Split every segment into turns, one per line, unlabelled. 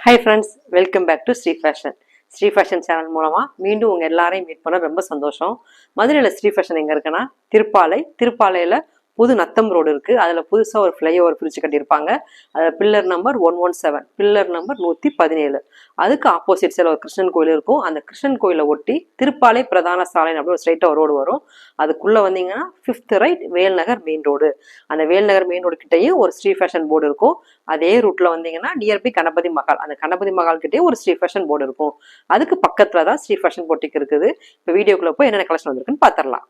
Hi friends welcome back to Sri fashion Sri fashion channel மூலமாக மீண்டும் உங்கள் எல்லாரையும் மீட் பண்ண ரொம்ப சந்தோஷம். மதுரையில் ஸ்ரீ ஃபேஷன் எங்கே இருக்குன்னா திருப்பாலை திருப்பாலையில் புது நத்தம் ரோடு இருக்குது அதில் புதுசாக ஒரு ஃப்ளைஓவர் பிரித்து கட்டியிருப்பாங்க. அதில் pillar number one one seven pillar number நூற்றி பதினேழு. அதுக்கு ஆப்போசிட் சைடில் ஒரு கிருஷ்ணன் கோயில் இருக்கும். அந்த கிருஷ்ணன் கோயிலை ஒட்டி திருப்பாலை பிரதான சாலை அப்படி ஒரு ஸ்ட்ரைட்டாக ஒரு ரோடு வரும். அதுக்குள்ளே வந்தீங்கன்னா fifth right Velnagar main road அந்த வேல்நகர் மெயின் ரோடு கிட்டேயும் ஒரு ஸ்ரீ ஃபேஷன் போர்டு இருக்கும். அதே ரூட்ல வந்தீங்கன்னா நியர்பை கணபதி மகால் அந்த கணபதி மகால் கிட்டேயும் ஒரு ஸ்ரீ ஃபேஷன் போர்டு இருக்கும். அதுக்கு பக்கத்துல தான் ஸ்ரீ ஃபேஷன் போட்டிக்கு இருக்குது. இப்போ வீடியோக்குள்ள போய் என்னென்ன கலெக்ஷன் வந்திருக்குன்னு பார்த்துடலாம்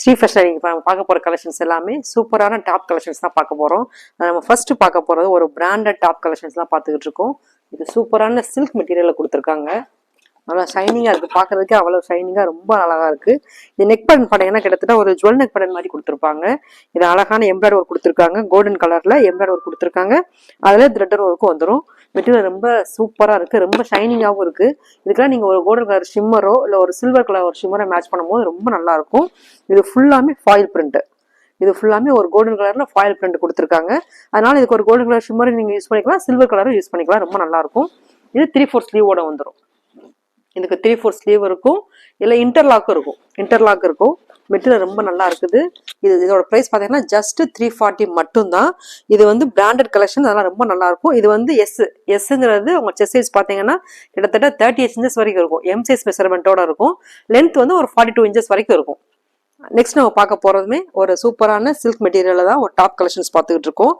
ஸ்ரீ ஃபேஷன் நீங்கள் பார்க்க போகிற கலெக்ஷன்ஸ் எல்லாமே சூப்பரான டாப் கலெக்ஷன்ஸ் தான் பார்க்க போகிறோம் நம்ம ஃபஸ்ட்டு பார்க்க போகிறது ஒரு பிராண்டட் டாப் கலெக்ஷன்ஸ்லாம் பார்த்துக்கிட்டு இருக்கோம். இது சூப்பரான சில்க் மெட்டீரியலில் கொடுத்துருக்காங்க. நல்லா ஷைனிங்காக இருக்குது பார்க்குறதுக்கே அவ்வளோ ஷைனிங்காக ரொம்ப அழகாக இருக்குது இது நெக் பட்டன் பார்த்தீங்கன்னா கிட்டத்தட்ட ஒரு ஜுவல் நெக் பட்டன் மாதிரி கொடுத்துருப்பாங்க. இது அழகான எம்ப்ராய்டர் ஒர்க் கொடுத்துருக்காங்க. கோல்டன் கலரில் எம்ப்ராய்டர் ஒர்க் கொடுத்துருக்காங்க. அதில் த்ரெட்டர் ஒர்க்கும் வந்துடும் மெட்டீரியல் ரொம்ப சூப்பராக இருக்குது ரொம்ப ஷைனிங்காகவும் இருக்குது இதுக்கெல்லாம் நீங்கள் ஒரு கோல்டன் கலர் ஷிம்மரோ இல்லை ஒரு சில்வர் கலர் ஒரு ஷிம்மரை மேட்ச் பண்ணும்போது ரொம்ப நல்லாயிருக்கும். இது ஃபுல்லாமே ஃபாயில் பிரிண்ட்டு இது ஃபுல்லாமே ஒரு கோல்டன் கலரில் ஃபாயில் பிரிண்ட் கொடுத்துருக்காங்க. அதனால் இதுக்கு ஒரு கோல்டன் கலர் ஷிம்மர் நீங்கள் யூஸ் பண்ணிக்கலாம் சில்வர் கலரும் யூஸ் பண்ணிக்கலாம். ரொம்ப நல்லாயிருக்கும். இது த்ரீ ஃபோர் ஸ்லீவோட வந்துடும் இதுக்கு த்ரீ ஃபோர் ஸ்லீவ் இருக்கும். இல்லை இன்டர்லாக்கும் இருக்கும். இன்டர்லாக் இருக்கும். மெட்டீரியல் ரொம்ப நல்லா இருக்குது. இது இதோட ப்ரைஸ் பார்த்தீங்கன்னா ஜஸ்ட் த்ரீ ஃபார்ட்டி மட்டும்தான். இது வந்து பிராண்டட் கலெக்ஷன் அதெல்லாம் ரொம்ப நல்லா இருக்கும். இது வந்து எஸ் எஸ்ங்கிறது உங்கள் செஸ் சைஸ் பார்த்தீங்கன்னா கிட்டத்தட்ட தேர்ட்டி எயிட் இன்ச்சஸ் வரைக்கும் இருக்கும். எம் சைஸ் மெஷர்மெண்ட்டோட இருக்கும். லென்த் வந்து ஒரு ஃபார்ட்டி டூ இன்ச்சஸ் வரைக்கும் இருக்கும். நெக்ஸ்ட் நம்ம பார்க்க போகிறதுமே ஒரு சூப்பரான சில்க் மெட்டீரியலில் தான் ஒரு டாப் கலெக்ஷன்ஸ் பார்த்துக்கிட்டு இருக்கோம்.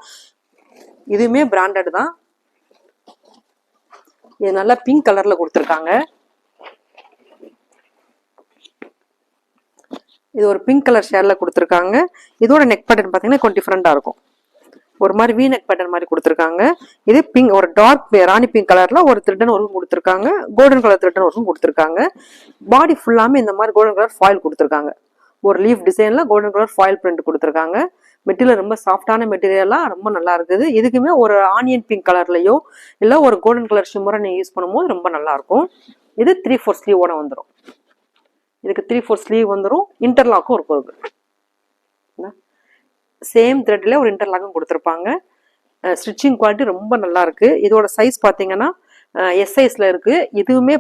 இதுவுமே பிராண்டட் தான். இது நல்லா பிங்க் கலரில் கொடுத்துருக்காங்க. இது ஒரு பிங்க் கலர் ஷேர்ல கொடுத்துருக்காங்க. இதோட நெக் பேட்டர்ன் பார்த்தீங்கன்னா கொஞ்சம் டிஃப்ரெண்டாக இருக்கும். ஒரு மாதிரி வி நெக் பேட்டர்ன் மாதிரி கொடுத்துருக்காங்க. இது பிங்க் ஒரு டார்க் ராணி பிங்க் கலரில் ஒரு த்ரெட்டன் ஒரு கொடுத்துருக்காங்க. கோல்டன் கலர் த்ரெட்டன் ஒரு கொடுத்துருக்காங்க. பாடி ஃபுல்லாமே இந்த மாதிரி கோல்டன் கலர் ஃபாயில் கொடுத்துருக்காங்க. ஒரு லீஃப் டிசைனில் கோல்டன் கலர் ஃபாயில் பிரிண்ட் கொடுத்துருக்காங்க. மெட்டீரியல் ரொம்ப சாஃப்டான மெட்டீரியலாக ரொம்ப நல்லா இருக்குது. இதுக்குமே ஒரு ஆனியன் பிங்க் கலர்லையோ இல்லை ஒரு கோல்டன் கலர் ஷிம்மரை நீங்கள் யூஸ் பண்ணும்போது ரொம்ப நல்லாயிருக்கும் இது த்ரீ ஃபோர் ஸ்லீவோட வந்துடும் இதுக்கு த்ரீ ஃபோர் ஸ்லீவ் வந்துடும் இன்டர்லாக்கும் இருக்கும் இதுக்கு சேம் த்ரெட்டில் ஒரு இன்டர்லாக்கும் கொடுத்துருப்பாங்க. ஸ்டிச்சிங் குவாலிட்டி ரொம்ப நல்லா இருக்கு. இதோட சைஸ் பார்த்தீங்கன்னா எஸ் சைஸில் இருக்குது இதுவுமே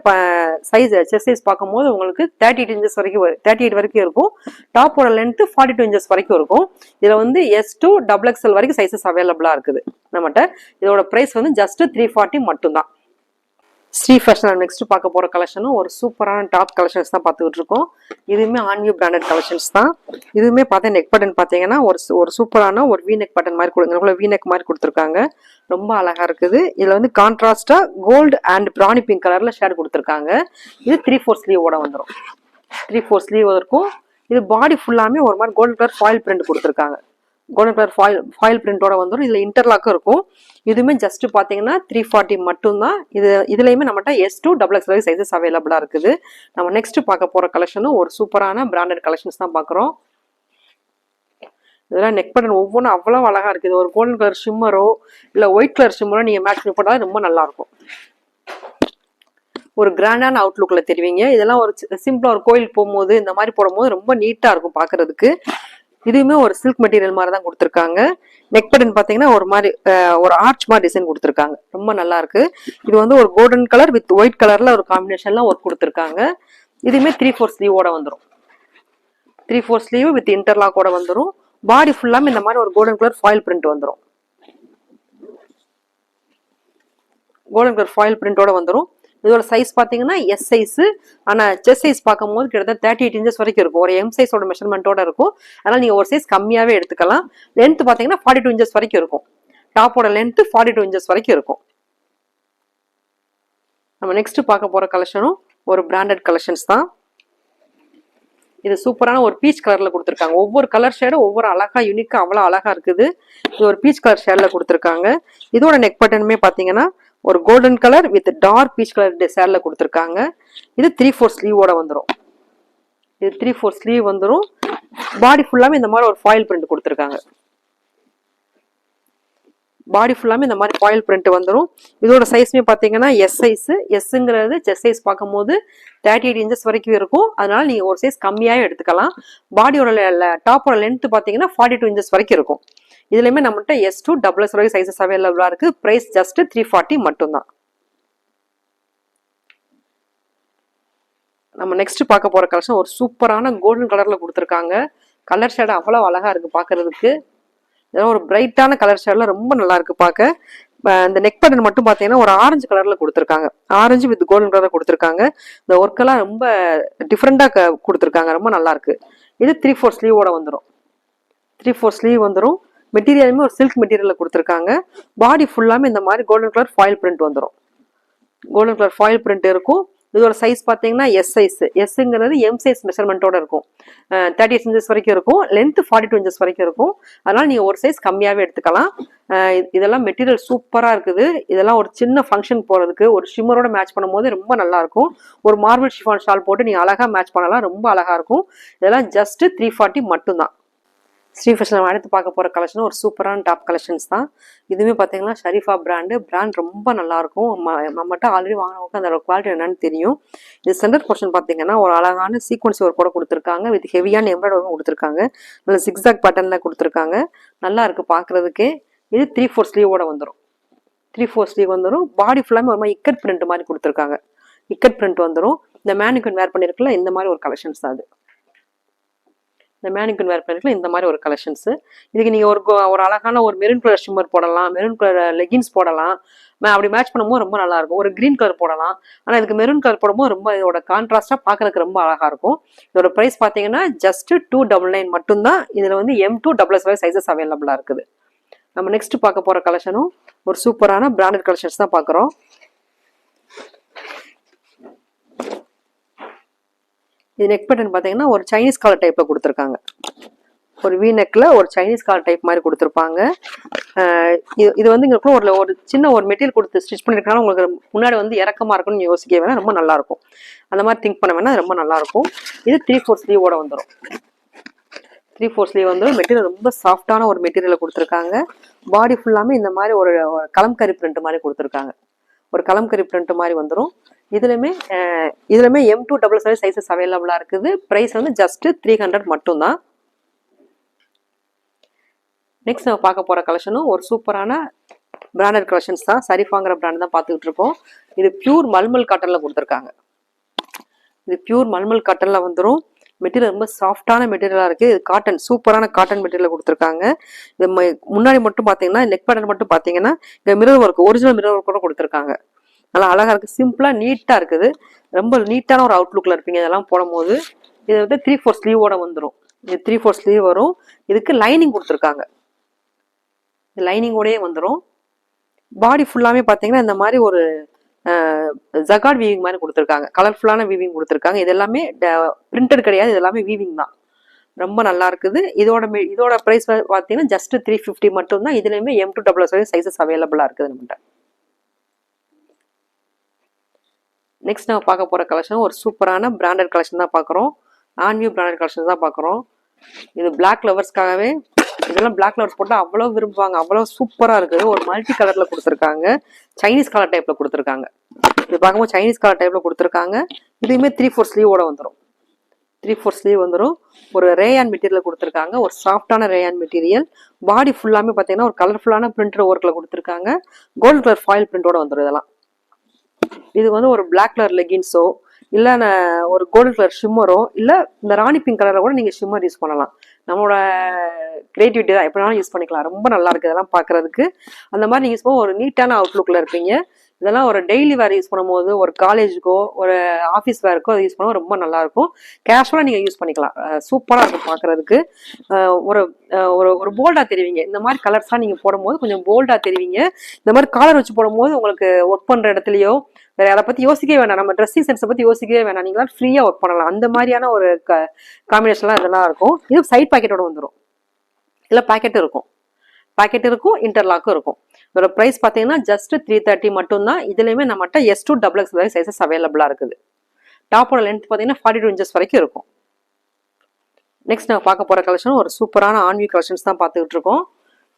சைஸ் செஸ் சைஸ் பார்க்கும்போது உங்களுக்கு தேர்ட்டி எயிட் இன்ச்சஸ் வரைக்கும் தேர்ட்டி எயிட் வரைக்கும் இருக்கும். டாப்போட லென்த்து ஃபார்ட்டி டூ இன்ச்சஸ் வரைக்கும் இருக்கும். இதில் வந்து எஸ் டூ டபுள் எக்ஸ்எல் வரைக்கும் சைஸஸ் அவைலபிளாக இருக்குது. நம்மகிட்ட இதோட ப்ரைஸ் வந்து ஜஸ்ட் த்ரீ ஃபார்ட்டி மட்டும்தான். ஸ்ரீ ஃபேஷன் நெக்ஸ்ட் பார்க்க போற கலெக்ஷனும் ஒரு சூப்பரான டாப் கலெக்ஷன்ஸ் தான் பார்த்துக்கிட்டு இருக்கோம். இதுவுமே ஆன்யூ பிராண்டட் கலெக்ஷன்ஸ் தான். இதுவுமே பார்த்தா நெக் பட்டன் பார்த்தீங்கன்னா ஒரு ஒரு சூப்பரான ஒரு வீ நெக் பட்டன் மாதிரி கொடுங்க. வீ நெக் மாதிரி கொடுத்துருக்காங்க. ரொம்ப அழகா இருக்குது. இதுல வந்து கான்ட்ராஸ்டா கோல்டு அண்ட் பிரானி பிங்க் கலர்ல ஷேட் கொடுத்துருக்காங்க. இது த்ரீ ஃபோர் ஸ்லீவோட வந்துடும் த்ரீ ஃபோர் ஸ்லீவ் இருக்கும். இது பாடி ஃபுல்லாமே ஒரு மாதிரி கோல்டன் கலர் ஃபாயில் பிரிண்ட் கொடுத்துருக்காங்க. கோல்டன் கலர் ஃபாயில் ஃபாயில் பிரிண்டோட வந்துடும் இதில் இன்டர்லாக்கும் இருக்கும். இதுவுமே ஜஸ்ட் பார்த்தீங்கன்னா த்ரீ ஃபார்ட்டி மட்டும்தான். இது இதுலேயுமே நம்மகிட்ட எஸ் டூ டபுள் எக்ஸ் வரை சைஸஸ் அவைலபிளாக இருக்குது. நம்ம நெக்ஸ்ட் பார்க்க போகிற கலெக்ஷனும் ஒரு சூப்பரான பிராண்டட் கலெக்ஷன்ஸ் தான் பார்க்குறோம் இதெல்லாம் நெக் பட்டன் ஒவ்வொன்றும் அவ்வளோ அழகாக இருக்குது ஒரு கோல்டன் கலர் ஷிம்மரோ இல்லை ஒயிட் கலர் ஷிம்மரோ நீங்கள் மேட்ச் பண்ணி போட்டால் ரொம்ப நல்லாயிருக்கும். ஒரு கிராண்டான அவுட்லுக்கில் தெரிவிங்க. இதெல்லாம் ஒரு சிம்பிளாக ஒரு கோயிலுக்கு போகும்போது இந்த மாதிரி போடும்போது ரொம்ப நீட்டாக இருக்கும் பார்க்குறதுக்கு இதுவுமே ஒரு சில்க் மெட்டீரியல் மாதிரி தான் கொடுத்துருக்காங்க. நெக் பட்டன் பார்த்தீங்கன்னா ஒரு மாதிரி ஒரு ஆர்ச் மாதிரி டிசைன் கொடுத்துருக்காங்க. ரொம்ப நல்லா இருக்கு. இது வந்து ஒரு கோல்டன் கலர் வித் ஒயிட் கலர்ல ஒரு காம்பினேஷன்லாம் ஒர்க் கொடுத்துருக்காங்க. இதுவுமே த்ரீ ஃபோர் ஸ்லீவோட வந்துடும் த்ரீ ஃபோர் ஸ்லீவ் வித் இன்டர்லாக்கோட வந்துடும் பாடி ஃபுல்லாமே இந்த மாதிரி ஒரு கோல்டன் கலர் ஃபாயில் பிரிண்ட் வந்துடும் கோல்டன் கலர் ஃபாயில் பிரிண்டோட வந்துடும் இதோட சைஸ் பார்த்தீங்கன்னா எஸ் சைஸு ஆனால் செஸ் சைஸ் பார்க்கும்போது கிட்டத்தட்ட தேர்ட்டி எயிட் இன்ச்சஸ் வரைக்கும் இருக்கும். ஒரு எம் சைஸோட மெஷர்மெண்ட்டோட இருக்கும். அதனால் நீங்கள் ஒரு சைஸ் கம்மியாகவே எடுத்துக்கலாம். லென்த் பார்த்தீங்கன்னா ஃபார்ட்டி டூ இன்ச்சஸ் வரைக்கும் இருக்கும். டாப்போட லென்த் ஃபார்ட்டி டூ இன்ச்சஸ் வரைக்கும் இருக்கும். நம்ம நெக்ஸ்ட் பார்க்க போகிற கலெக்ஷனும் ஒரு பிராண்டட் கலெக்ஷன்ஸ் தான். இது சூப்பரான ஒரு பீச் கலரில் கொடுத்துருக்காங்க. ஒவ்வொரு கலர் ஷேடும் ஒவ்வொரு அழகாக யூனிக்காக அவ்வளோ அழகாக இருக்குது. இது ஒரு பீச் கலர் ஷேடில் கொடுத்துருக்காங்க. இதோட நெக் பட்டனுமே பார்த்தீங்கன்னா ஒரு golden colour with dark peach colour ஷேட்ல கொடுத்துருக்காங்க. இது த்ரீ ஃபோர் ஸ்லீவோட வந்துடும் இது த்ரீ ஃபோர் ஸ்லீவ் வந்துடும் பாடி ஃபுல்லாமே இந்த மாதிரி ஒரு ஃபாயில் பிரிண்ட் கொடுத்துருக்காங்க. பாடி ஃபுல்லாமே இந்த மாதிரி ஃபாயில் பிரிண்ட் வந்துடும் இதோட சைஸுமே பார்த்தீங்கன்னா எஸ் சைஸ் எஸ்ஸுங்கிறது செஸ் சைஸ் பார்க்கும்போது தேர்ட்டி எயிட் இன்ச்சஸ் வரைக்கும் இருக்கும். அதனால நீங்கள் ஒரு சைஸ் கம்மியாகவும் எடுத்துக்கலாம். பாடியோட டாப்போட லென்த் பார்த்தீங்கன்னா ஃபார்ட்டி டூ இன்ச்சஸ் வரைக்கும் இருக்கும். இதுலையுமே நம்மகிட்ட எஸ் டூ டபுள் எஸ் வரைக்கும் சைஸஸ் அவைலபிளாக இருக்குது ப்ரைஸ் ஜஸ்ட்டு த்ரீ ஃபார்ட்டி மட்டும்தான். நம்ம நெக்ஸ்ட் பார்க்க போகிற கலெக்ஷன் ஒரு சூப்பரான கோல்டன் கலரில் கொடுத்துருக்காங்க. கலர் ஷேடு அவ்வளோ அழகாக இருக்குது பார்க்குறதுக்கு. இதெல்லாம் ஒரு பிரைட்டான கலர் ஷேட்ல ரொம்ப நல்லா இருக்குது பார்க்க. இந்த நெக் பட்டன் மட்டும் பார்த்தீங்கன்னா ஒரு ஆரஞ்சு கலரில் கொடுத்துருக்காங்க. ஆரஞ்சு வித் கோல்டன் கலரில் கொடுத்துருக்காங்க. இந்த ஒர்க்கெல்லாம் ரொம்ப டிஃப்ரெண்டாக கொடுத்துருக்காங்க. ரொம்ப நல்லாயிருக்கு இது த்ரீ ஃபோர் ஸ்லீவோட வந்துடும் த்ரீ ஃபோர் ஸ்லீவ் வந்துடும் மெட்டீரியலுமே ஒரு சில்க் மெட்டீரியலில் கொடுத்துருக்காங்க. பாடி ஃபுல்லாமே இந்த மாதிரி கோல்டன் கலர் ஃபாயில் பிரிண்ட் வந்துடும் கோல்டன் கலர் ஃபாயில் பிரிண்ட் இருக்கும். இதோட சைஸ் பார்த்தீங்கன்னா எஸ் சைஸ் எஸ்ங்கிறது எம் சைஸ் மெஷர்மெண்ட்டோட இருக்கும். தேர்ட்டி எயிட் இன்ச்சஸ் வரைக்கும் இருக்கும். லென்த் ஃபார்ட்டி டூ இன்ச்சஸ் வரைக்கும் இருக்கும். அதனால் நீங்கள் ஒரு சைஸ் கம்மியாகவே எடுத்துக்கலாம். இதெல்லாம் மெட்டீரியல் சூப்பராக இருக்குது. இதெல்லாம் ஒரு சின்ன ஃபங்க்ஷன் போகிறதுக்கு ஒரு ஷிம்மரோட மேட்ச் பண்ணும்போது ரொம்ப நல்லாயிருக்கும் ஒரு மார்பிள் ஷிஃபான் ஷால் போட்டு நீங்கள் அழகாக மேட்ச் பண்ணலாம். ரொம்ப அழகாக இருக்கும். இதெல்லாம் ஜஸ்ட்டு த்ரீ ஃபார்ட்டி மட்டும்தான். ஸ்ரீ ஃபேஷன் நம்ம அடுத்து பார்க்க போகிற கலெக்ஷன் ஒரு சூப்பரான டாப் கலெக்ஷன்ஸ் தான். இதுவுமே பார்த்தீங்கன்னா ஷரீஃபா பிராண்டு பிராண்ட் ரொம்ப நல்லாயிருக்கும் ம- நம்மகிட்ட ஆல்ரெடி வாங்கினவங்க அந்த குவாலிட்டி என்னன்னு தெரியும். இது சென்டர் போர்ஷன் பார்த்தீங்கன்னா ஒரு அழகான சீக்வன்ஸ் ஒரு கூட கொடுத்துருக்காங்க. வித் ஹெவியான எம்ப்ராய்டரும் கொடுத்துருக்காங்க. நல்ல சிக்ஸாக் பட்டனில் கொடுத்துருக்காங்க. நல்லா இருக்குது பார்க்குறதுக்கே இது த்ரீ ஃபோர் ஸ்லீவோட வந்துடும் த்ரீ ஃபோர் ஸ்லீவ் வந்துடும் பாடி ஃபுல்லாமே ஒரு மாதிரி இக்கட் பிரிண்ட் மாதிரி கொடுத்துருக்காங்க. இக்கட் பிரிண்ட் வந்துடும் இந்த மேனிக்கன் வேர் பண்ணியிருக்கல இந்த மாதிரி ஒரு கலெக்ஷன்ஸ் தான் அது. இந்த மேனிக்கன் வேர் பண்ணிருக்கல இந்த மாதிரி ஒரு கலெக்ஷன்ஸ் இதுக்கு நீங்கள் ஒரு ஒரு அழகான ஒரு மெரூன் கலர் ஷிம்மர் போடலாம் மெரூன் கலர் லெகின்ஸ் போடலாம். அப்படி மேட்ச் பண்ணும்போது ரொம்ப நல்லாயிருக்கும் ஒரு கிரீன் கலர் போடலாம். ஆனால் இதுக்கு மெரூன் கலர் போடும்போது ரொம்ப இதோட கான்ட்ராஸ்ட்டாக பார்க்கறதுக்கு ரொம்ப அழகாக இருக்கும். இதோட ப்ரைஸ் பார்த்தீங்கன்னா ஜஸ்ட் டூ டபுள் நைன் மட்டும்தான். இதில் வந்து M to double S sizes அவைலபிளாக இருக்குது. நம்ம நெக்ஸ்ட் பார்க்க போகிற கலெக்ஷனும் ஒரு சூப்பரான பிராண்டட் கலெக்ஷன்ஸ் தான் பார்க்குறோம் இது நெக் பட்டன் பார்த்தீங்கன்னா ஒரு சைனீஸ் காலர் டைப்பில் கொடுத்துருக்காங்க. ஒரு வி நெக்கில் ஒரு சைனீஸ் காலர் டைப் மாதிரி கொடுத்துருப்பாங்க. இது இது வந்து எங்களுக்கு ஒரு ஒரு சின்ன ஒரு மெட்டீரியல் கொடுத்து ஸ்டிச் பண்ணியிருக்கனால உங்களுக்கு முன்னாடி வந்து இறக்கமாக இருக்கும்னு யோசிக்க வேணால் ரொம்ப நல்லா இருக்கும் அந்த மாதிரி திங்க் பண்ண வேணால் ரொம்ப நல்லாயிருக்கும். இது த்ரீ ஃபோர் ஸ்லீவோட வந்துடும் த்ரீ ஃபோர் ஸ்லீவ் வந்துடும் மெட்டீரியல் ரொம்ப சாஃப்டான ஒரு மெட்டீரியலை கொடுத்துருக்காங்க. பாடி ஃபுல்லாமே இந்த மாதிரி ஒரு ஒரு கலம்கரி பிரிண்ட் மாதிரி கொடுத்துருக்காங்க. ஒரு கலம்கரி பிரிண்ட் மாதிரி வந்துடும் இதுலையுமே இதுலையுமே M to double seven sizes அவைலபிளாக இருக்குது. ப்ரைஸ் வந்து ஜஸ்ட் த்ரீ ஹண்ட்ரட் மட்டும்தான். நெக்ஸ்ட் நம்ம பார்க்க போகிற கலெக்ஷனும் ஒரு சூப்பரான பிராண்டட் கலெக்ஷன்ஸ் தான். சரிஃபாங்கிற பிராண்ட் தான் பார்த்துக்கிட்டு இருக்கோம் இது பியூர் மல்மல் காட்டனில் கொடுத்துருக்காங்க. இது பியூர் மல்மல் காட்டனில் வந்துடும் மெட்டீரியல் ரொம்ப சாஃப்டான மெட்டீரியலாக இருக்குது இது காட்டன் சூப்பரான காட்டன் மெட்டீரியல் கொடுத்துருக்காங்க. இது முன்னாடி மட்டும் பார்த்தீங்கன்னா நெக் பேட்டர்ன் மட்டும் பார்த்தீங்கன்னா இங்கே mirror work original mirror work கூட கொடுத்துருக்காங்க. நல்லா அழகாக இருக்குது சிம்பிளாக நீட்டாக இருக்குது. ரொம்ப நீட்டான ஒரு அவுட்லுக்கில் இருப்பீங்க. இதெல்லாம் போடும்போது இது வந்து த்ரீ ஃபோர் ஸ்லீவோட வந்துடும் இது த்ரீ ஃபோர் ஸ்லீவ் வரும். இதுக்கு லைனிங் கொடுத்துருக்காங்க. இது லைனிங்கோடயே வந்துடும் பாடி ஃபுல்லாமே பார்த்தீங்கன்னா இந்த மாதிரி ஒரு ஜகாட் வீவிங் மாதிரி கொடுத்துருக்காங்க. கலர்ஃபுல்லான வீவிங் கொடுத்துருக்காங்க. இது எல்லாமே பிரிண்டட் கிடையாது. இது எல்லாமே வீவிங் தான். ரொம்ப நல்லா இருக்குது. இதோட மே- இதோட ப்ரைஸ் பார்த்தீங்கன்னா ஜஸ்ட் த்ரீ ஃபிஃப்டி மட்டும்தான். இதுலேயுமே எம் டூ டபுள் சைஸஸ் அவைலபிளாக இருக்குது நம்மகிட்ட நெக்ஸ்ட் நம்ம பார்க்க போகிற கலெக்ஷன் ஒரு சூப்பரான பிராண்டட் கலெக்ஷன் தான் பார்க்குறோம். ஆன்வியூ பிராண்டட் கலெக்ஷன் தான் பார்க்குறோம். இது பிளாக் லவர்ஸ்க்காகவே இதெல்லாம் பிளாக் லவர்ஸ் போட்டால் அவ்வளோ விரும்புவாங்க அவ்வளோ சூப்பராக இருக்குது. ஒரு மல்டி கலரில் கொடுத்துருக்காங்க. சைனீஸ் கலர் டைப்பில் கொடுத்துருக்காங்க. இது பார்க்கும்போது சைனீஸ் கலர் டைப்பில் கொடுத்துருக்காங்க. இதுவுமே த்ரீ ஃபோர் ஸ்லீவோட வந்துடும் த்ரீ ஃபோர் ஸ்லீவ் வந்துடும் ஒரு ரேயான் மெட்டீரியல் கொடுத்துருக்காங்க. ஒரு சாஃப்டான ரேயான் மெட்டீரியல் பாடி ஃபுல்லாமே பார்த்தீங்கன்னா ஒரு கலர்ஃபுல்லான பிரிண்டர் ஒர்க்கில் கொடுத்துருக்காங்க. கோல்டு கலர் ஃபாயில் பிரிண்டோட வந்துடும் இதெல்லாம். இது வந்து ஒரு பிளாக் கலர் லெகின்ஸோ இல்லை ஒரு கோல்டு கலர் ஷிம்மரோ இல்லை இந்த ராணி பிங்க் கலரில் கூட நீங்கள் ஷிம்மர் யூஸ் பண்ணலாம். நம்மளோட கிரியேட்டிவிட்டி தான். எப்படினாலும் யூஸ் பண்ணிக்கலாம். ரொம்ப நல்லா இருக்கு. இதெல்லாம் பார்க்குறதுக்கு அந்த மாதிரி நீங்கள் யூஸ் ஒரு நீட்டான அவுட்லுக்கில் இருப்பீங்க. இதெல்லாம் ஒரு டெய்லி வேர் யூஸ் பண்ணும்போது ஒரு காலேஜுக்கோ ஒரு ஆஃபீஸ் வேருக்கோ அதை யூஸ் பண்ணும்போது ரொம்ப நல்லாயிருக்கும். கேஷுவலாக நீங்கள் யூஸ் பண்ணிக்கலாம். சூப்பராக இருக்கும் பார்க்கறதுக்கு ஒரு ஒரு ஒரு போல்டாக தெரிவிங்க. இந்த மாதிரி கலர்ஸ்லாம் நீங்கள் போடும்போது கொஞ்சம் போல்டாக தெரிவிங்க. இந்த மாதிரி காலர் வச்சு போடும்போது உங்களுக்கு ஒர்க் பண்ணுற இடத்துலையோ வேற அதை பற்றி யோசிக்கவே வேணாம். நம்ம ட்ரெஸ்ஸிங் சென்ஸை பற்றி யோசிக்கவே வேணாம். நீங்களாம் ஃப்ரீயாக ஒர்க் பண்ணலாம். அந்த மாதிரியான ஒரு க காம்பினேஷன்லாம் இதெல்லாம் இருக்கும். இது சைட் பாக்கெட்டோட வந்துடும் இல்லை பாக்கெட் இருக்கும். பாக்கெட் இருக்கும் இன்டர்லாக்கும் இருக்கும். இதோட ப்ரைஸ் பார்த்தீங்கன்னா ஜஸ்ட் த்ரீ தேர்ட்டி மட்டும்தான். இதுலேயுமே நம்மகிட்ட எஸ் டூ டபுள் எக்ஸ் வரை சைஸஸ் அவைலபிளாக இருக்குது. டாப்போட லென்த் பார்த்தீங்கன்னா ஃபார்ட்டி டூ இன்ச்சஸ் வரைக்கும் இருக்கும். நெக்ஸ்ட் நம்ம பார்க்க போகிற கலெக்ஷன் ஒரு சூப்பரான ஆன்வியூ கலெக்ஷன்ஸ் தான் பார்த்துக்கிட்டு இருக்கோம்.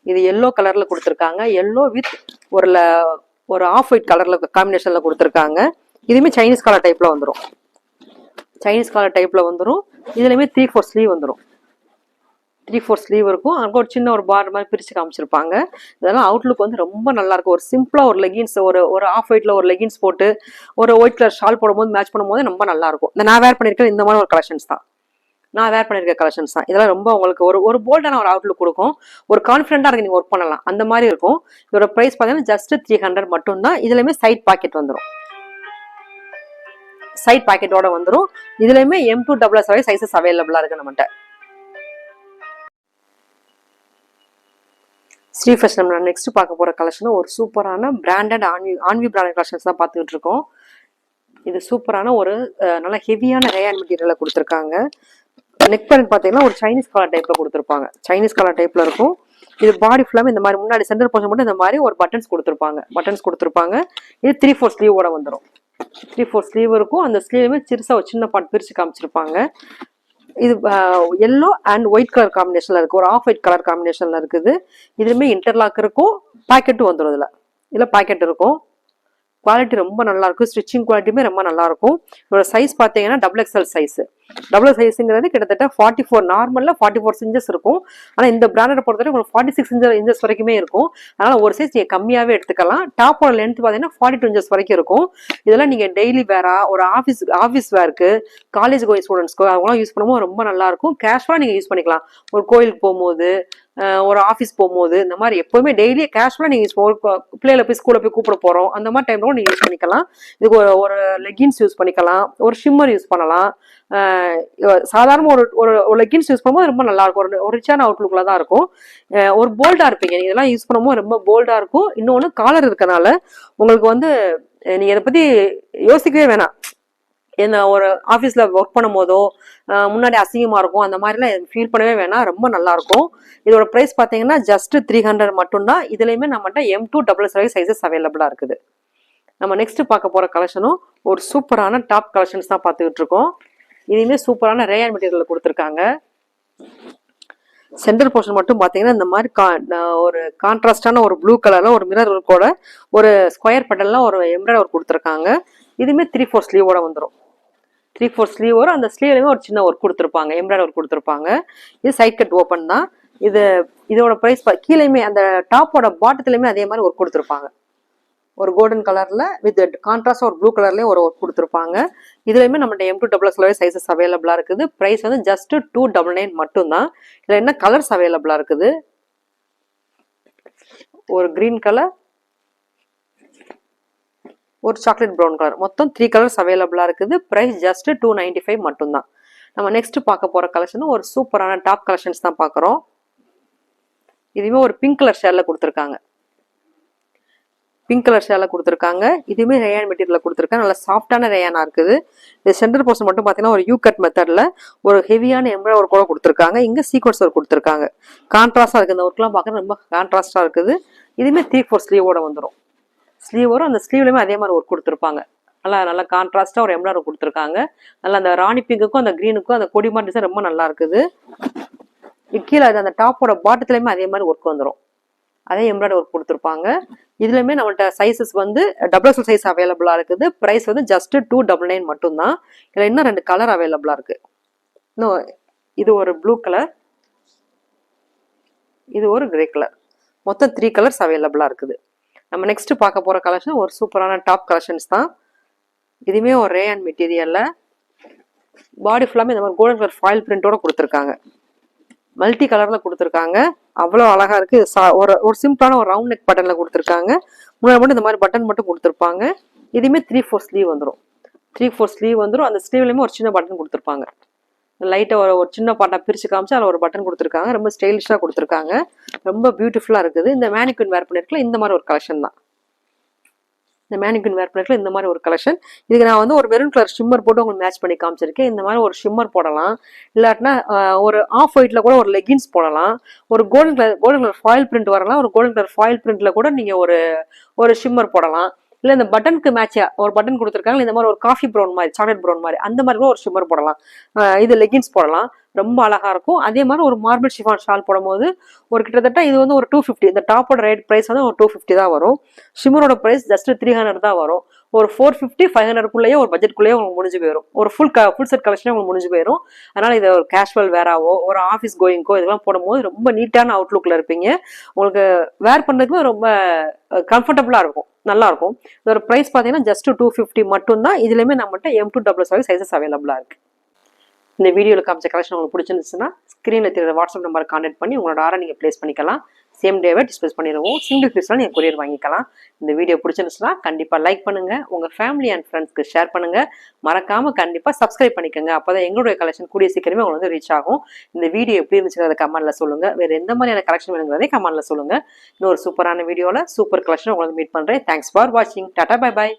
இது எல்லோ கலரில் கொடுத்துருக்காங்க. எல்லோ வித் ஒரு ல- ஒரு ஆஃப் ஒயிட் கலரில் காம்பினேஷனில் கொடுத்துருக்காங்க. இதுவுமே சைனீஸ் கலர் டைப்பில் வந்துடும் சைனீஸ் கலர் டைப்பில் வந்துடும் இதுலேயுமே த்ரீ ஃபோர் ஸ்லீவ் வந்துடும் த்ரீ ஃபோர் ஸ்லீவ் இருக்கும். அங்கே ஒரு சின்ன ஒரு பார் மாதிரி பிரித்து காமிச்சிருப்பாங்க. இதெல்லாம் அவுட்லுக் வந்து ரொம்ப நல்லாயிருக்கும் ஒரு சிம்பிளாக ஒரு லெகின்ஸ் ஒரு ஒரு ஆஃப் ஒயிட்டில் ஒரு லெகின்ஸ் போட்டு ஒரு ஒயிட் கலர் ஷால் போடும்போது மேட்ச் பண்ணும்போது ரொம்ப நல்லாயிருக்கும் இந்த நான் வேர் பண்ணியிருக்கேன் இந்த மாதிரி ஒரு கலெக்ஷன்ஸ் தான். நான் வேர் பண்ணியிருக்க கலெக்ஷன்ஸ் தான். இதெல்லாம் ரொம்ப உங்களுக்கு ஒரு ஒரு போல்டான ஒரு அவுட்லுக் கொடுக்கும். ஒரு கான்ஃபிடென்ட்டாக இருக்கு நீங்கள் ஒர்க் பண்ணலாம். அந்த மாதிரி இருக்கும். இதோட ப்ரைஸ் பார்த்தீங்கன்னா ஜஸ்ட் த்ரீ ஹண்ட்ரட் மட்டும்தான். இதுலையுமே சைட் பாக்கெட் வந்துடும் சைட் பாக்கெட்டோட வந்துடும் இதுலேயுமே M to double S sizes அவைலபிளாக இருக்குது நம்மகிட்ட ஸ்ரீ ஃபர்ஸ்ட் நம்ம நெக்ஸ்ட் பார்க்க போகிற கலெக்ஷன் ஒரு சூப்பரான branded Aanvi Aanvi branded collections தான் பார்த்துக்கிட்டு இருக்கோம். இது சூப்பரான ஒரு நல்ல ஹெவியான ரேயான் மெட்டீரியலை கொடுத்துருக்காங்க. நெக் பேண்ட் பார்த்தீங்கன்னா ஒரு சைனீஸ் கலர் டைப்பில் கொடுத்துருப்பாங்க. சைனீஸ் கலர் டைப்பில் இருக்கும். இது பாடி ஃபுல்லாமே இந்த மாதிரி முன்னாடி சென்டர் போர்ஷன் மட்டும் இந்த மாதிரி ஒரு பட்டன்ஸ் கொடுத்துருப்பாங்க. பட்டன்ஸ் கொடுத்துருப்பாங்க. இது த்ரீ ஃபோர் ஸ்லீவோட வந்துடும் த்ரீ ஃபோர் ஸ்லீவ் இருக்கும். அந்த ஸ்லீவுமே சிறுசாக ஒரு சின்ன பாட் பிரித்து காமிச்சிருப்பாங்க. இது எல்லோ அண்ட் ஒயிட் கலர் காம்பினேஷனில் இருக்குது ஒரு ஆஃப் ஒயிட் கலர் காம்பினேஷனில் இருக்குது. இதுலேயுமே இன்டர்லாக் இருக்கும். பாக்கெட்டும் வந்துடும் இதில். இதில் பாக்கெட் இருக்கும். குவாலிட்டி ரொம்ப நல்லாயிருக்கும் ஸ்டிச்சிங் குவாலிட்டியுமே ரொம்ப நல்லா இருக்கும். இதோட சைஸ் பார்த்தீங்கன்னா டபுள் எக்ஸ்எல் சைஸு டபுள் சைஸுங்கிறது கிட்டத்தட்ட ஃபார்ட்டி ஃபோர் நார்மலில் ஃபார்ட்டி ஃபோர் இன்ச்சஸ் இருக்கும். ஆனால் இந்த பிராண்டடை பொறுத்தவரை உங்களுக்கு ஃபார்ட்டி சிக்ஸ் இன்ச்சஸ் இன்ச்சஸ் வரைக்குமே இருக்கும். அதனால் ஒரு சைஸ் நீங்கள் கம்மியாகவே எடுத்துக்கலாம். டாப்போட லென்த் பார்த்தீங்கன்னா ஃபார்ட்டி டூ இன்ச்சஸ் வரைக்கும் இருக்கும். இதெல்லாம் நீங்கள் டெய்லி வேறா ஒரு ஆஃபீஸ் ஆஃபீஸ் வேர்க்கு காலேஜ் கோயில் ஸ்டூடெண்ட்ஸ்க்கு அவங்களாம் யூஸ் பண்ணும்போது ரொம்ப நல்லா இருக்கும். கேஷுவலாக நீங்கள் யூஸ் பண்ணிக்கலாம். ஒரு கோயிலுக்கு போகும்போது ஒரு ஆஃபீஸ் போகும்போது இந்த மாதிரி எப்போவுமே டெய்லி கேஷுவலாக நீங்கள் பிள்ளைகளை போய் ஸ்கூலில் போய் கூப்பிட போகிறோம் அந்த மாதிரி டைமில் கூட நீங்கள் யூஸ் பண்ணிக்கலாம். இதுக்கு ஒரு லெகின்ஸ் யூஸ் பண்ணிக்கலாம். ஒரு ஷிம்மர் யூஸ் பண்ணலாம். சாதாரண ஒரு ஒரு லெகின்ஸ் யூஸ் பண்ணும்போது ரொம்ப நல்லா இருக்கும். ஒரு ஒரு ரிச்சான அவுட்லுக்கில் தான் இருக்கும். ஒரு போல்டாக இருப்பீங்க. நீங்கள் இதெல்லாம் யூஸ் பண்ணும்போது ரொம்ப போல்டாக இருக்கும். இன்னொன்று காலர் இருக்கனால உங்களுக்கு வந்து நீங்கள் இதை பற்றி யோசிக்கவே வேணாம். என்ன ஒரு ஆஃபீஸில் ஒர்க் பண்ணும் போதோ முன்னாடி அசிங்கமாக இருக்கும். அந்த மாதிரிலாம் ஃபீல் பண்ணவே வேணாம். ரொம்ப நல்லாயிருக்கும் இதோட ப்ரைஸ் பார்த்தீங்கன்னா ஜஸ்ட் த்ரீ ஹண்ட்ரட் மட்டும்தான். இதுலேயுமே நம்மகிட்ட M to double size sizes அவைலபிளாக இருக்குது. நம்ம நெக்ஸ்ட் பார்க்க போகிற கலெக்ஷனும் ஒரு சூப்பரான டாப் கலெக்ஷன்ஸ் தான் பார்த்துக்கிட்டு இருக்கோம். இதுவுமே சூப்பரான ரேயான் மெட்டீரியல் கொடுத்துருக்காங்க. சென்டர் போர்ஷன் மட்டும் பார்த்தீங்கன்னா இந்த மாதிரி கா ஒரு கான்ட்ராஸ்டான ஒரு ப்ளூ கலரில் ஒரு மிரர் ஒர்க்கோட ஒரு ஸ்கொயர் பட்டன்லாம் ஒரு எம்ப்ராய்டர் ஒர்க் கொடுத்துருக்காங்க. இதுவுமே த்ரீ ஃபோர் ஸ்லீவோட வந்துடும் த்ரீ ஃபோர் ஸ்லீவ் வரும். அந்த ஸ்லீவ்லையுமே ஒரு சின்ன ஒர்க் கொடுத்துருப்பாங்க. எம்ப்ராய்டர் ஒர்க் கொடுத்துருப்பாங்க. இது சைட் கட் ஓப்பன் தான். இது இதோட ப்ரைஸ் கீழேயுமே அந்த டாப்போட பாட்டத்துலையுமே அதே மாதிரி ஒர்க் கொடுத்துருப்பாங்க. ஒரு கோல்டன் கலர்ல வித் கான்ட்ராஸ்ட் ஒரு ப்ளூ கலர்லேயும் ஒரு ஒர்க் கொடுத்துருப்பாங்க. இதுலையுமே நம்மகிட்ட எம் டூ டபுள் எக்ஸ்லவே சைஸஸ் அவைலபிளாக இருக்குது. ப்ரைஸ் வந்து ஜஸ்ட் டூ டபுள் நைன் மட்டும்தான். இதில் என்ன கலர்ஸ் அவைலபிளாக இருக்குது? ஒரு க்ரீன் கலர் ஒரு சாக்லேட் ப்ரௌன் கலர் மொத்தம் த்ரீ கலர்ஸ் அவைலபிளாக இருக்குது. Price just two ninety five மட்டும்தான். நம்ம நெக்ஸ்ட் பார்க்க போகிற கலெக்ஷனும் ஒரு சூப்பரான டாப் கலெக்ஷன்ஸ் தான் பார்க்குறோம். இதுவுமே ஒரு பிங்க் கலர் ஷேரில் கொடுத்துருக்காங்க. பிங்க் கலர் ஷேல கொடுத்துருக்காங்க. இதுவுமே ரேயான் மெட்டீரியல் கொடுத்துருக்காங்க நல்ல சாஃப்டான ரேயானா இருக்குது. இந்த சென்டர் போர்ஷன் மட்டும் பார்த்தீங்கன்னா ஒரு யூ கட் மெத்தடில் ஒரு ஹெவியான எம்ப்ராய்டரி ஒர்க் கூட கொடுத்துருக்காங்க. இங்கே சீக்வன்ஸ் ஒர்க் கொடுத்துருக்காங்க. கான்ட்ராஸ்டாக இருக்குது. இந்த ஒர்க்லாம் பார்க்க ரொம்ப கான்ட்ராஸ்டாக இருக்குது. இதுவுமே த்ரீ ஃபோர் ஸ்லீவோட வந்துடும் ஸ்லீவ் வரும் அந்த ஸ்லீவ்லையுமே அதே மாதிரி ஒர்க் கொடுத்துருப்பாங்க. நல்லா நல்லா கான்ட்ராஸ்டாக ஒரு எம்ப்ராய்டரி கொடுத்துருக்காங்க. நல்லா அந்த ராணி பிங்குக்கும் அந்த க்ரீனுக்கும் அந்த கொடி மாதிரி டிசைன் ரொம்ப நல்லா இருக்குது. கீழே அது அந்த டாப்போட பாட்டத்துலையுமே அதே மாதிரி ஒர்க் வந்துடும் அதே எம்ப்ராய்டரி ஒர்க் கொடுத்துருப்பாங்க. இதுலையுமே நம்மள்ட்ட சைஸஸ் வந்து டபுள் எக்ஸல் சைஸ் அவைலபிளாக இருக்குது. ப்ரைஸ் வந்து ஜஸ்ட் டூ டபுள் நைன் மட்டும்தான். இதில் இன்னும் ரெண்டு கலர் அவைலபிளாக இருக்குது இன்னும் இது ஒரு ப்ளூ கலர் இது ஒரு கிரே கலர் மொத்தம் த்ரீ கலர்ஸ் அவைலபிளாக இருக்குது. நம்ம நெக்ஸ்ட்டு பார்க்க போகிற கலெக்ஷன் ஒரு சூப்பரான டாப் கலெக்ஷன்ஸ் தான். இதுவுமே ஒரு ரேயன் மெட்டீரியலில் பாடி ஃபுல்லாமே இந்த மாதிரி கோல்டன் கலர் ஃபாயில் பிரிண்டோட கொடுத்துருக்காங்க. மல்டி கலர்ல கொடுத்துருக்காங்க. அவ்வளோ அழகா இருக்குது சா- ஒரு ஒரு சிம்பிளான ஒரு ரவுண்ட் நெக் பட்டன்ல கொடுத்துருக்காங்க. முன்னாடி மட்டும் இந்த மாதிரி பட்டன் மட்டும் கொடுத்துருப்பாங்க. இதுவுமே த்ரீ ஃபோர் ஸ்லீவ் வந்துடும் த்ரீ ஃபோர் ஸ்லீவ் வந்துடும் அந்த ஸ்லீவ்லையுமே ஒரு சின்ன பட்டன் கொடுத்துருப்பாங்க. லைட்டாக ஒரு ஒரு சின்ன பாட்டாக பிரிச்சு காமிச்சு அதில் ஒரு பட்டன் கொடுத்துருக்காங்க. ரொம்ப ஸ்டைலிஷாக கொடுத்துருக்காங்க. ரொம்ப பியூட்டிஃபுல்லாக இருக்குது. இந்த மேனிக்வின் வேர் பண்ணிருக்கல இந்த மாதிரி ஒரு கலெக்ஷன் தான். இந்த மேனிக்வின் வேர் பண்ணிருக்கல இந்த மாதிரி ஒரு கலெக்ஷன் இதுக்கு நான் வந்து ஒரு மெரூன் கலர் ஷிம்மர் போட்டு உங்களுக்கு மேட்ச் பண்ணி காமிச்சிருக்கேன். இந்த மாதிரி ஒரு ஷிம்மர் போடலாம். இல்லாட்டினா ஒரு ஆஃப் ஒயிட்ல கூட ஒரு லெகின்ஸ் போடலாம். ஒரு golden colour golden colour foil print வரலாம். ஒரு கோல்டன் கலர் ஃபாயில் பிரிண்ட்ல கூட நீங்க ஒரு ஒரு ஷிம்மர் போடலாம். இல்லை இந்த பட்டனுக்கு மேட்சா ஒரு பட்டன் கொடுத்துருக்காங்க இந்த மாதிரி ஒரு காஃபி ப்ரௌன் மாதிரி சாக்லேட் ப்ரௌன் மாதிரி அந்த மாதிரி கூட ஒரு ஷிம்மர் போடலாம். இது லெகின்ஸ் போடலாம். ரொம்ப அழகாக இருக்கும். அதே மாதிரி ஒரு மார்பிள் ஷிஃபான் ஷால் போடும்போது ஒரு கிட்டத்தட்ட இது வந்து ஒரு டூ ஃபிஃப்டி இந்த டாப்போட ரேட் ப்ரைஸ் வந்து ஒரு டூ ஃபிஃப்டி தான் வரும். ஷிமரோட ப்ரைஸ் ஜஸ்ட் த்ரீ ஹண்ட்ரட் தான் வரும். ஒரு ஃபோர் ஃபிஃப்டி ஃபைவ் ஹண்ட்ரட்குள்ளேயே ஒரு பட்ஜெட்குள்ளேயே உங்களுக்கு முடிஞ்சு போயிடும் ஒரு ஃபுல் க ஃபுல் செட் கலெக்ஷனே உங்களுக்கு முடிஞ்சு போயிடும் அதனால் இதை ஒரு கேஷுவல் வேராவோ ஒரு ஆஃபீஸ் கோயிங்கோ இதெல்லாம் போடும்போது ரொம்ப நீட்டான அவுட்லுக்கில் இருப்பீங்க. உங்களுக்கு வேர் பண்ணுறதுக்கு ரொம்ப கம்ஃபர்டபுளாக இருக்கும். நல்லாயிருக்கும். இதோட ப்ரைஸ் பார்த்தீங்கன்னா ஜஸ்ட் டூ ஃபிஃப்டி மட்டும்தான். இதுலேயுமே நம்மகிட்ட எம் டூ டபுள் சைஸஸ் அவைலபிளாக இருக்குது இந்த வீடியோவில் காமிச்ச கலெக்ஷன் உங்களுக்கு பிடிச்சிருந்துச்சுன்னா ஸ்க்ரீனில் தெரியுற வாட்ஸ்அப் நம்பர் கான்டாக்ட் பண்ணி உங்களோட ஆர்டர் நீங்கள் ப்ளேஸ் பண்ணிக்கலாம். சேம் டேவே டிஸ்பிளஸ் பண்ணிடுவோம். சிங்கிள் பீஸ்லாம் நீங்கள் கொரியர் வாங்கிக்கலாம். இந்த வீடியோ பிடிச்சிருந்துச்சுன்னா கண்டிப்பாக லைக் பண்ணுங்கள் உங்கள் ஃபேமிலி அண்ட் ஃப்ரெண்ட்ஸ்க்கு ஷேர் பண்ணுங்கள் மறக்காமல் கண்டிப்பாக சப்ஸ்கிரைப் பண்ணிக்கோங்க. அப்போ தான் எங்களுடைய கலெக்ஷன் கூடிய சீக்கிரமே உங்களுக்கு வந்து ரீச் ஆகும். இந்த வீடியோ எப்படி இருந்துச்சுங்கிறத கமெண்ட்டில் சொல்லுங்கள் வேறு எந்த மாதிரியான கலெக்ஷன் வேணுங்கிறதே கமெண்ட்டில் சொல்லுங்கள் இன்னொரு சூப்பரான வீடியோவில் சூப்பர் கலெக்ஷன் உங்களுக்கு மீட் பண்ணுறேன் தேங்க்ஸ் ஃபார் வாட்சிங் டாட்டா பை பை